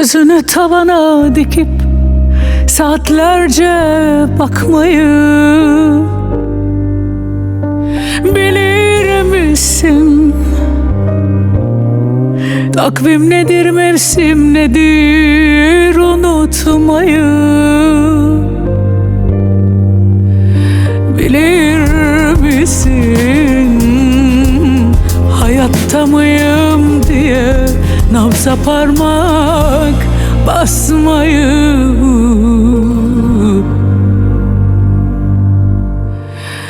Gözünü tavana dikip saatlerce bakmayı Bilir misin? Takvim nedir, mevsim nedir unutmayı Bilir misin? Hayatta mıyım nabza parmak basmayı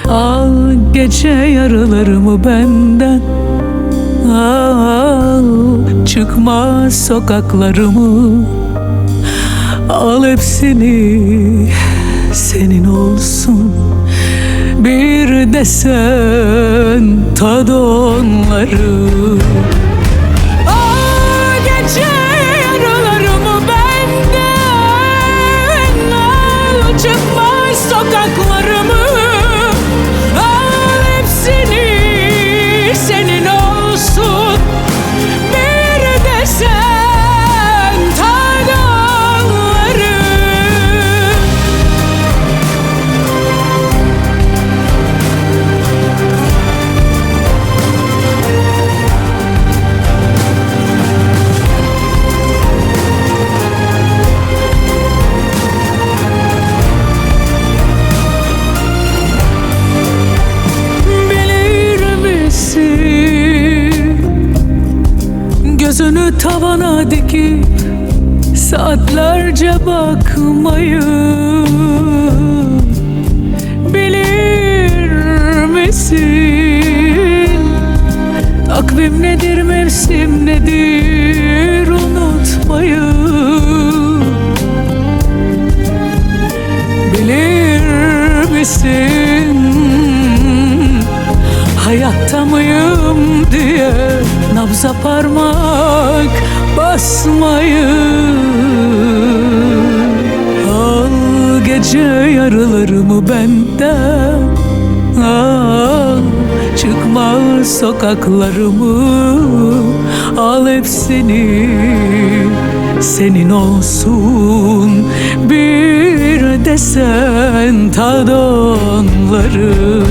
Al gece yarılarımı benden Al çıkma sokaklarımı. Al hepsini senin olsun. Bir desen tadı onları çıkma Tavana dikip saatlerce bakmayı Bilir misin? Takvim nedir, mevsim nedir unutmayı Bilir misin? Hayatta mıyım diye nabza parmak basmayı Al gece yarılarımı benden Al çıkma sokaklarımı. Al hepsini senin olsun. Bir de sen tad onları